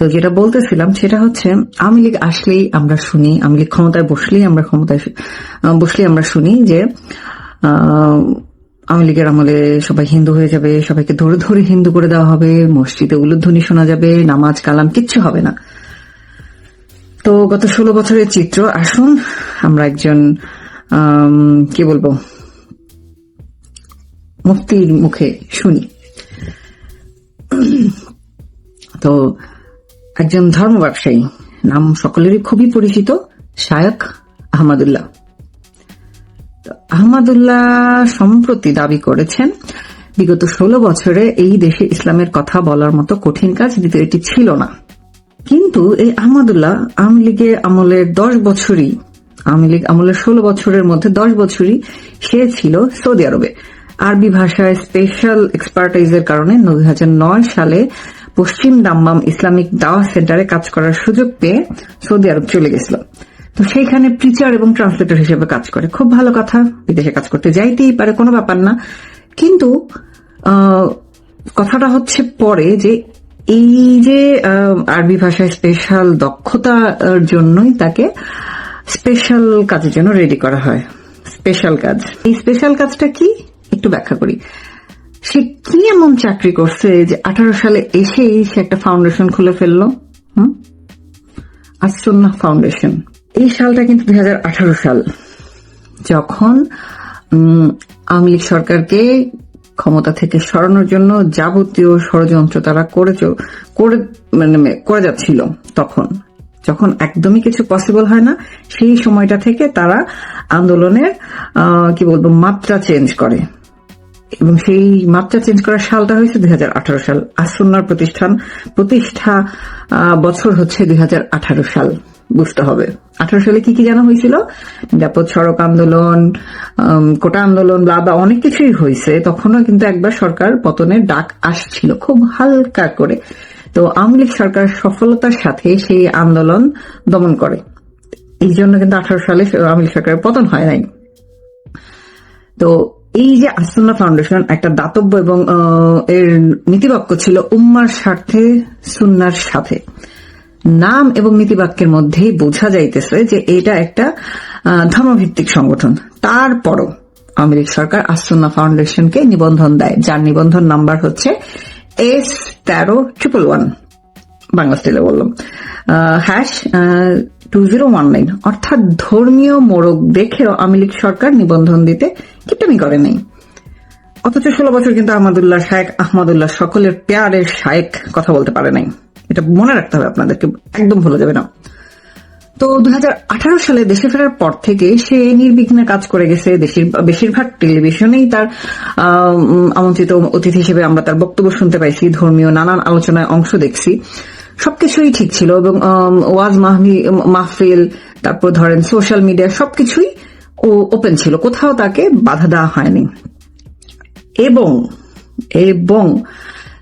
তো যেটা বলতেছিলাম সেটা হচ্ছে, আওয়ামী লীগ আসলেই আমরা শুনি, আওয়ামী লীগ ক্ষমতায় বসলেই আমরা ক্ষমতায় বসলেই আমরা শুনি যে আওয়ামী লীগের আমলে সবাই হিন্দু হয়ে যাবে, সবাইকে ধরে ধরে হিন্দু করে দেওয়া হবে, মসজিদে উলুধ্বনি শোনা যাবে, নামাজ, কালাম কিচ্ছু হবে না। তো গত ষোলো বছরের চিত্র, আসুন আমরা একজন কি বলব, মুক্তির মুখে শুনি। তো একজন ধর্ম ব্যবসায়ী, নাম সকলেরই খুবই পরিচিত শায়ক আহমদুল্লাহ। আহমদুল্লাহ সম্প্রতি দাবি করেছেন, বিগত ষোলো বছরে এই দেশে ইসলামের কথা বলার মতো কঠিন কাজ দ্বিতীয় এটি ছিল না। কিন্তু এই আহমদুল্লাহ আওয়ামী লীগের আমলের দশ বছরই, আওয়ামী লীগ আমলের ষোলো বছরের মধ্যে দশ বছরই সে ছিল সৌদি আরবে। আরবি ভাষায় স্পেশাল এক্সপার্টাইজের কারণে দুই হাজার নয় সালে পশ্চিম দাম্মাম ইসলামিক দাওয়া সেন্টারে কাজ করার সুযোগ পেয়ে সৌদি আরব চলে গেছিল। তো সেইখানে প্রিচার এবং ট্রান্সলেটর হিসেবে কাজ করে। খুব ভালো কথা, বিদেশে কাজ করতে যাইতেই পারে, কোনো ব্যাপার না। কিন্তু কথাটা হচ্ছে পরে যে এই যে আরবি ভাষায় স্পেশাল দক্ষতার জন্যই তাকে স্পেশাল কাজের জন্য রেডি করা হয়। স্পেশাল কাজ। এই স্পেশাল কাজটা কি? একটু ব্যাখ্যা করি। সে কি এমন চাকরি করছে যে আঠারো সালে এসেই সে একটা ফাউন্ডেশন খুলে ফেলল? হুম? আসন্না ফাউন্ডেশন এই সালটা কিন্তু দু হাজার আঠারো সাল। যখন আওয়ামী লীগ সরকারকে ক্ষমতা থেকে সরানোর জন্য যাবতীয় ষড়যন্ত্র তারা করেছ, করে মানে করে যাচ্ছিল তখন। যখন একদমই কিছু পসিবল হয় না, সেই সময়টা থেকে তারা আন্দোলনের কি বলব, মাত্রা চেঞ্জ করে। এবং সেই মাত্রা চেঞ্জ করার সালটা হয়েছে দুই হাজার আঠারো সাল। আসন্নার প্রতিষ্ঠান প্রতিষ্ঠা বছর হচ্ছে দুই সাল। বুঝতে হবে। আঠারো সালে কি কি জানা হয়েছিল? নিরাপদ সড়ক আন্দোলন কোটা আন্দোলন ব্লাবা অনেক কিছুই হয়েছে। তখনও কিন্তু একবার সরকার পতনের ডাক আসছিল খুব হালকা করে। তো আওয়ামী লীগ সরকার সফলতার সাথে সেই আন্দোলন দমন করে। এই জন্য কিন্তু আঠারো সালে আওয়ামী লীগ সরকারের পতন হয় নাই। তো এই যে আসন্না ফাউন্ডেশন একটা দাতব্য এবং এর নীতিবাক্য ছিল উম্মার স্বার্থে, সুন্নার সাথে। নাম এবং নীতিবাক্যের মধ্যেই বোঝা যাইতেছে যে এটা একটা ধর্মভিত্তিক সংগঠন। তারপরও আওয়ামী সরকার আসন্না ফাউন্ডেশনকে নিবন্ধন দেয়। যার নিবন্ধন নাম্বার হচ্ছে এস তেরো ট্রিপল ওয়ান বাংলা স্টাইলে বললাম। Hash two zero one nine অর্থাৎ ধর্মীয় মোড়ক দেখেও আওয়ামী সরকার নিবন্ধন দিতে কিটামি করে নাই। অথচ ষোলো বছর কিন্তু আহমদুল্লাহ শায়েক আহমদুল্লাহ সকলের পেয়ারের শায়েক কথা বলতে পারে নাই। এটা মনে রাখতে হবে আপনাদেরকে, একদম ভুলে যাবে না। তো দুই সালে দেশে ফেরার পর থেকে সে নির্বিঘ্নে কাজ করে গেছে। দেশের, বেশিরভাগ টেলিভিশনেই তার আমন্ত্রিত অতিথি হিসেবে আমরা তার বক্তব্য শুনতে পাইছি, ধর্মীয় নানান আলোচনায় অংশ দেখছি। সবকিছুই ঠিক ছিল এবং ওয়াজ মাহমি- মাহফিল, তারপর ধরেন সোশ্যাল মিডিয়া সবকিছুই ওপেন ছিল। কোথাও তাকে বাধা দেওয়া হয়নি। এবং এবং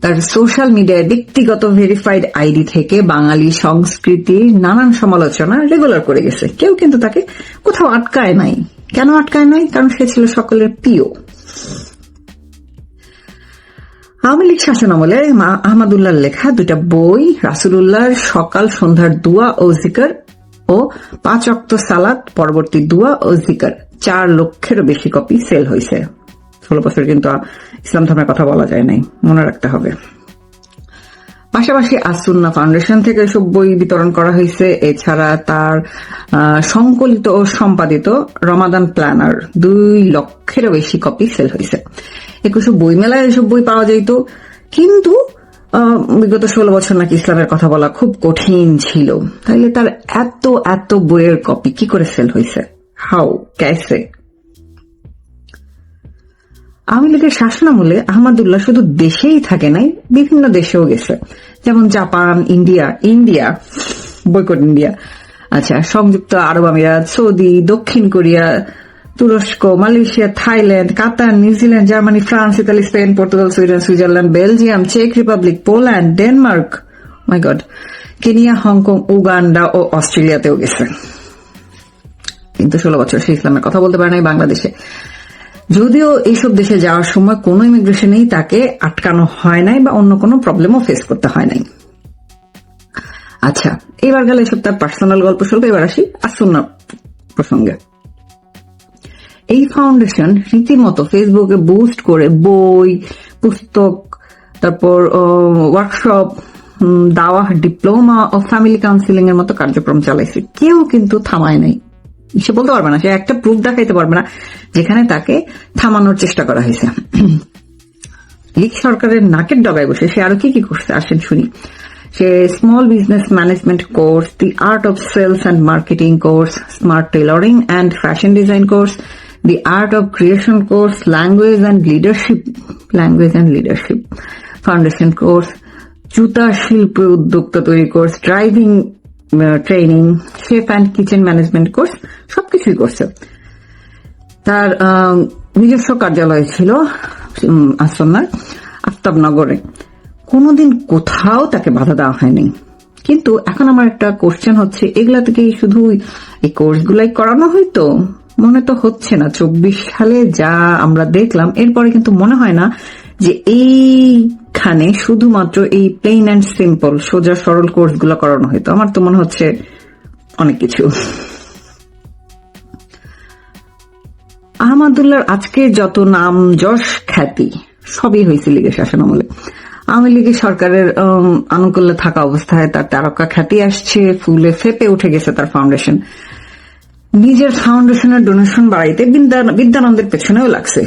তার সোশ্যাল মিডিয়ায় ব্যক্তিগত ভেরিফাইড আইডি থেকে বাঙালি সংস্কৃতির নানান সমালোচনা রেগুলার করে গেছে। কেউ কিন্তু তাকে কোথাও আটকায় নাই। কেন আটকায় নাই? কারণ সে ছিল সকলের প্রিয়। আওয়ামী লীগ শাসন আমলে আহমদুল্লাহর লেখা দুইটা বই, রাসুলুল্লাহর সকাল সন্ধ্যার দুয়া ও জিকর ও পাঁচ অক্ত সালাত, পরবর্তী দুয়া ও জিকর। চার লক্ষেরও বেশি কপি সেল হয়েছে ষোলো বছর কিন্তু ইসলাম ধর্মের কথা বলা যায় নাই। মনে রাখতে হবে। পাশাপাশি আসুন্না ফাউন্ডেশন থেকে এসব বই বিতরণ করা হয়েছে এছাড়া তার সংকলিত ও সম্পাদিত রমাদান প্ল্যানার দুই লক্ষেরও বেশি কপি সেল হয়েছে একুশে বই মেলায় এসব বই পাওয়া যেত কিন্তু বিগত ষোলো বছর নাকি ইসলামের কথা বলা খুব কঠিন ছিল। তাইলে তার এত এত বইয়ের কপি কি করে সেল হয়েছে হাউ ক্যাসে। আওয়ামী লীগের শাসনামলে আহমদুল্লাহ শুধু দেশেই থাকে নাই, বিভিন্ন দেশেও গেছে। যেমন জাপান, ইন্ডিয়া ইন্ডিয়া, বৈকট ইন্ডিয়া। আচ্ছা সংযুক্ত আরব আমিরাত, সৌদি, দক্ষিণ কোরিয়া তুরস্ক, Malaysia, Thailand, Qatar New Zealand Germany, France, Italy, Spain, Portugal, Sweden, Switzerland, Belgium, check Republic, Poland, Denmark my God Kenya, Hong Kong, Uganda ও অস্ট্রেলিয়াতেও গেছে। কিন্তু ষোলো বছর সে ইসলামের কথা বলতে পারে নাই বাংলাদেশে। যদিও এইসব দেশে যাওয়ার সময় কোনো ইমিগ্রেশনেই তাকে আটকানো হয় নাই বা অন্য কোনো প্রবলেমও ফেস করতে হয় নাই। আচ্ছা এবার গেলে এসব তার পার্সোনাল গল্প স্বল্প এবার আসি আসুন প্রসঙ্গে। এই ফাউন্ডেশন রীতিমতো ফেসবুকে বুস্ট করে বই, পুস্তক, তারপর ওয়ার্কশপ দাওয়া ডিপ্লোমা ও ফ্যামিলি কাউন্সিলিং এর মতো কার্যক্রম চালাইছে। কেউ কিন্তু থামায় নাই। সে বলতে পারবে না, সে একটা প্রুফ দেখাইতে পারবে না, যেখানে তাকে থামানোর চেষ্টা করা হয়েছে। লীগ সরকারের নাকের ডগায় বসে সে আরও কি কি করছে, আসেন শুনি। সে small business management course the art of sales and marketing course smart tailoring and fashion design course the art of creation course, language and leadership, language and leadership. Foundation course, জুতা শিল্প উদ্যোক্তা তৈরি course driving training chef and kitchen management course সবকিছুই করছে। তার নিজস্ব কার্যালয় ছিল আসন্নার আফতাবনগরে। কোনোদিন কোথাও তাকে বাধা দেওয়া হয়নি। কিন্তু এখন আমার একটা কোশ্চেন হচ্ছে এগুলা থেকে শুধু এই কোর্সগুলাই করানো হয়তো? মনে তো হচ্ছে না, চব্বিশ সালে যা আমরা দেখলাম, এরপরে কিন্তু মনে হয় না যে এইখানে শুধুমাত্র এই প্লেন অ্যান্ড সিম্পল সোজা সরল কোর্সগুলো করানো হয়তো। আমার তো মনে হচ্ছে অনেক কিছু। আহমদুল্লাহর আজকে যত নাম, যশ, খ্যাতি, সবই হয়েছে লীগের শাসনামলে আওয়ামী লীগের সরকারের আনুকূল্যে থাকা অবস্থায় তার তারকা খ্যাতি আসছে, ফুলে ফেপে উঠে গেছে তার ফাউন্ডেশন নিজের ফাউন্ডেশনের ডোনেশন বাড়াইতে বিদ্যানন্দের পেছনেও লাগছে।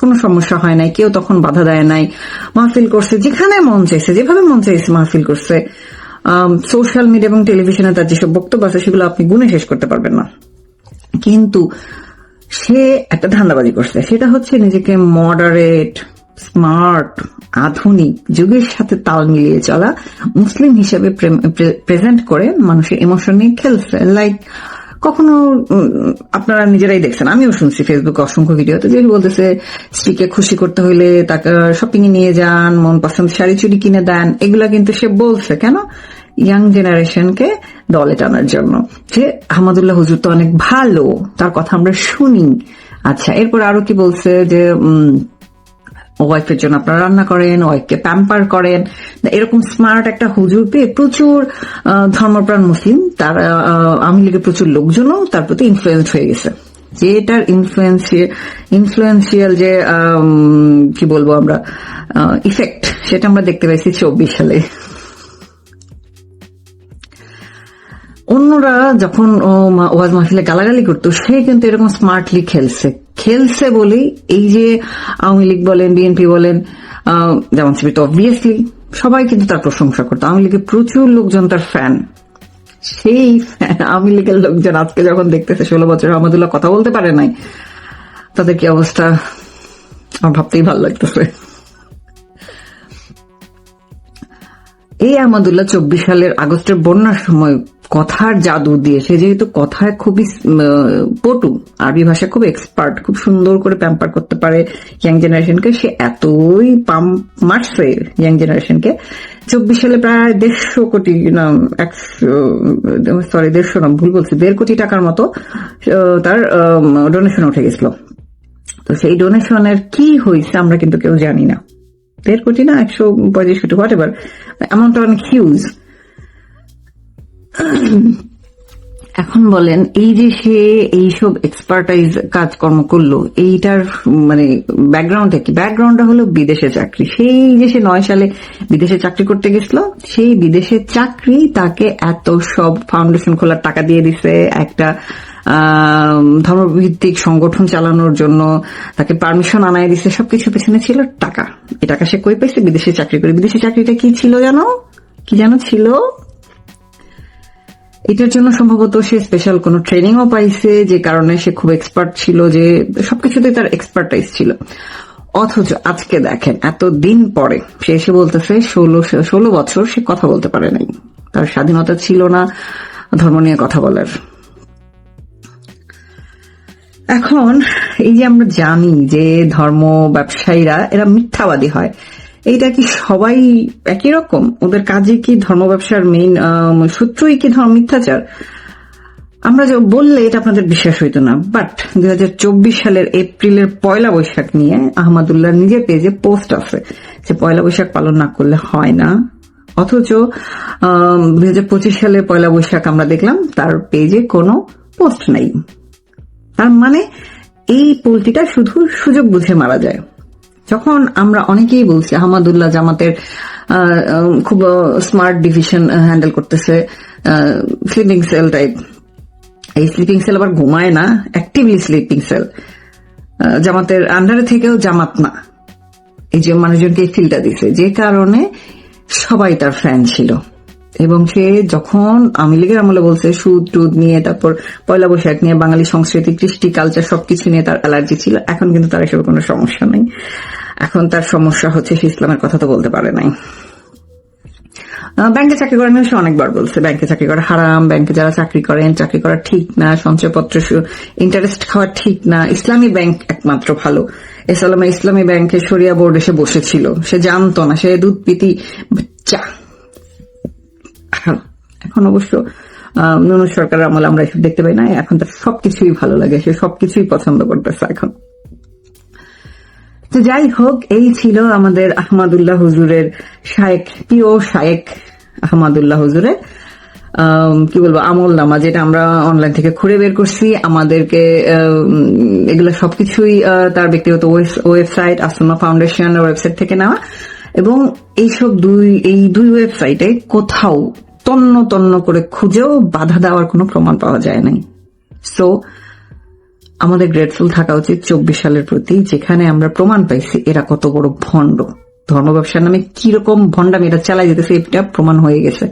কোনো সমস্যা হয় নাই, কেউ তখন বাধা দেয় নাই। মাহফিল করছে, যেখানে মন চাইছে, যেভাবে মন চাইছে মাহফিল করছে। সোশ্যাল মিডিয়া এবং টেলিভিশনে তার যেসব বক্তব্য আছে, সেগুলো আপনি গুনে শেষ করতে পারবেন না। কিন্তু সে একটা ধান্দাবাজি করছে। সেটা হচ্ছে নিজেকে মডারেট স্মার্ট আধুনিক যুগের সাথে তাল মিলিয়ে চলা, মুসলিম হিসেবে প্রেজেন্ট করে মানুষের ইমোশন নিয়ে খেলছে। লাইক কখনো আপনারা নিজেরাই দেখছেন। আমিও শুনছি ফেসবুকে অসংখ্য ভিডিওতে যে বলতেছে স্ত্রীকে খুশি করতে হলে তাকে শপিং এ নিয়ে যান মন পছন্দ শাড়ি চুড়ি কিনে দেন। এগুলা কিন্তু সে বলছে কেন? ইয়াং জেনারেশনকে দলে টানার জন্য। যে আহমদুল্লাহ হুজুর তো অনেক ভালো তার কথা আমরা শুনি। আচ্ছা এরপর আরও কি বলছে যে উম, ওয়াইফের জন্য আপনারা রান্না করেন ওয়াইফকে প্যাম্পার করেন। এরকম স্মার্ট একটা হুজুর পেয়ে প্রচুর ধর্মপ্রাণ মুসলিম তার আওয়ামী লীগের প্রচুর লোকজনও তার প্রতি ইনফ্লুয়েন্স হয়ে গেছে। যে এটার ইনফ্লুয়েন্সিয়াল যে আম, কি বলব আমরা ইফেক্ট সেটা আমরা দেখতে পাইছি চব্বিশ সালে। অন্যরা যখন ওয়াজ মাহফিলে গালাগালি করতো সে কিন্তু এরকম স্মার্টলি খেলছে। খেলছে বলেই এই যে আওয়ামী লীগ বলেন বিএনপি বলেন যেমন সিবি তো অবভিয়াসলি সবাই কিন্তু তার প্রশংসা করতো। আওয়ামী লীগের প্রচুর লোকজন তার ফ্যান সেই আওয়ামী লীগের লোকজন আজকে যখন দেখতেছে, ষোলো বছর আহমদুল্লাহ কথা বলতে পারে নাই, তাদের কি অবস্থা? আমার ভাবতেই ভালো লাগতেছে। এই আহমদুল্লাহ চব্বিশ সালের আগস্টের বন্যার সময় কথার জাদু দিয়ে, সে যেহেতু কথায় খুবই পটু, আরবি ভাষা খুব এক্সপার্ট খুব সুন্দর করে প্যাম্পার করতে পারে ইয়াং জেনারেশনকে সে এতই পাম্প মারছে ইয়াং জেনারেশনকে চব্বিশ সালে প্রায় দেড়শো কোটি, না একশো সরি দেড়শো না, ভুল বলছি, দেড় কোটি টাকার মতো তার ডোনেশন উঠে গেছিল। তো সেই ডোনেশনের কি হয়েছে আমরা কিন্তু কেউ জানি না। দেড় কোটি না, একশো পঁয়ত্রিশ কোটি হোয়াট এভার অ্যামাউন্টটা অনেক হিউজ এখন বলেন, এই যে সে এইসব এক্সপার্টাইজ কাজকর্ম করল, এইটার মানে ব্যাকগ্রাউন্ডটা কি? ব্যাকগ্রাউন্ডটা হলো বিদেশে চাকরি। সেই যে সে নয় সালে বিদেশে চাকরি করতে গেছিল, সেই বিদেশে চাকরি তাকে এত সব ফাউন্ডেশন খোলার টাকা দিয়ে দিছে, একটা ধর্মভিত্তিক সংগঠন চালানোর জন্য তাকে পারমিশন আনায় দিছে সবকিছু পেছনে ছিল টাকা। এই টাকা সে কই পাইছে? বিদেশে চাকরি করে। বিদেশে চাকরিটা কি ছিল জানো? কি জানো? ছিল এটার জন্য সম্ভবত সে স্পেশাল কোনো ট্রেনিংও পাইছে, যে কারণে সে খুব এক্সপার্ট ছিল, যে সবকিছুতে তার এক্সপার্টাইজ ছিল। অথচ আজকে দেখেন এত দিন পরে সে এসে বলতেছে, ষোলো ষোলো বছর সে কথা বলতে পারে নাই। তার স্বাধীনতা ছিল না ধর্ম নিয়ে কথা বলার। এখন এই যে আমরা জানি যে ধর্ম ব্যবসায়ীরা, এরা মিথ্যাবাদী হয়। এইটা কি সবাই একই রকম? ওদের কাজে কি ধর্ম ব্যবসার মেইন সূত্রই কি ধর্ম মিথ্যাচার? আমরা যে বললে এটা আপনাদের বিশ্বাস হইতো না বাট দুই হাজার চব্বিশ সালের এপ্রিলের পয়লা বৈশাখ নিয়ে আহমদুল্লাহ নিজের পেজে পোস্ট আছে যে পয়লা বৈশাখ পালন না করলে হয় না। অথচ দুই হাজার পঁচিশ সালে পয়লা বৈশাখ আমরা দেখলাম, তার পেজে কোনো পোস্ট নাই। তার মানে এই পোলট্রিটা শুধু সুযোগ বুঝে মারা যায়। যখন আমরা অনেকেই বলছি, আহমদুল্লাহ জামাতের খুব স্মার্ট ডিভিশন হ্যান্ডেল করতেছে স্লিপিং সেল টাইপ এই স্লিপিং সেল আবার ঘুমায় না অ্যাক্টিভলি স্লিপিং সেল জামাতের আন্ডারে থেকেও জামাত না। এই যে মানুষজনকে এই ফিলটা দিছে, যে কারণে সবাই তার ফ্যান ছিল। এবং সে যখন আওয়ামী লীগের আমলে বলছে, সুদ, টুদ নিয়ে, তারপর পয়লা বৈশাখ নিয়ে, বাঙালি সংস্কৃতি, কৃষ্টি কালচার সবকিছু নিয়ে তার অ্যালার্জি ছিল, এখন কিন্তু তার এসব কোনো সমস্যা নেই। এখন তার সমস্যা হচ্ছে সে ইসলামের কথা তো বলতে পারে নাই। ব্যাংকে চাকরি করেন সে অনেকবার বলছে। ব্যাংকে চাকরি করা হারাম, ব্যাংকে যারা চাকরি করেন, চাকরি করা ঠিক না, সঞ্চয়পত্র ইন্টারেস্ট খাওয়া ঠিক না। ইসলামী ব্যাংক একমাত্র ভালো। এসালামে ইসলামী ব্যাংকে সরিয়া বোর্ড এসে বসেছিল। সে জানতো না, সে দুধ, পিতি বাচ্চা এখন অবশ্য নুনু সরকারের আমলে আমরা এসব দেখতে পাই না। এখন তার সবকিছুই ভালো লাগে। সে সবকিছুই পছন্দ করতেছে এখন। তো যাই হোক এই ছিল আমাদের আহমদুল্লাহ হুজুরের শায়েক, প্রিয় শায়েক আহমদুল্লাহ হুজুরের কি বলব, আমল নামা, যেটা আমরা অনলাইন থেকে খুঁড়ে বের করছি। আমাদেরকে এগুলো সবকিছুই তার ব্যক্তিগত ওয়েবসাইট, আসমা ফাউন্ডেশন ওয়েবসাইট থেকে নেওয়া। এবং এইসব দুই, এই দুই ওয়েবসাইটে কোথাও তন্ন তন্ন করে খুঁজেও বাধা দেওয়ার কোনো প্রমাণ পাওয়া যায় নাই। সো আমাদের গ্রেটফুল থাকা উচিত চব্বিশ সালের প্রতি, যেখানে আমরা প্রমাণ পাইছি এরা কত বড় ভণ্ড। ধর্ম ব্যবসার নামে কীরকম ভণ্ডামি এটা চালাই যেতেছে, এটা প্রমাণ হয়ে গেছে।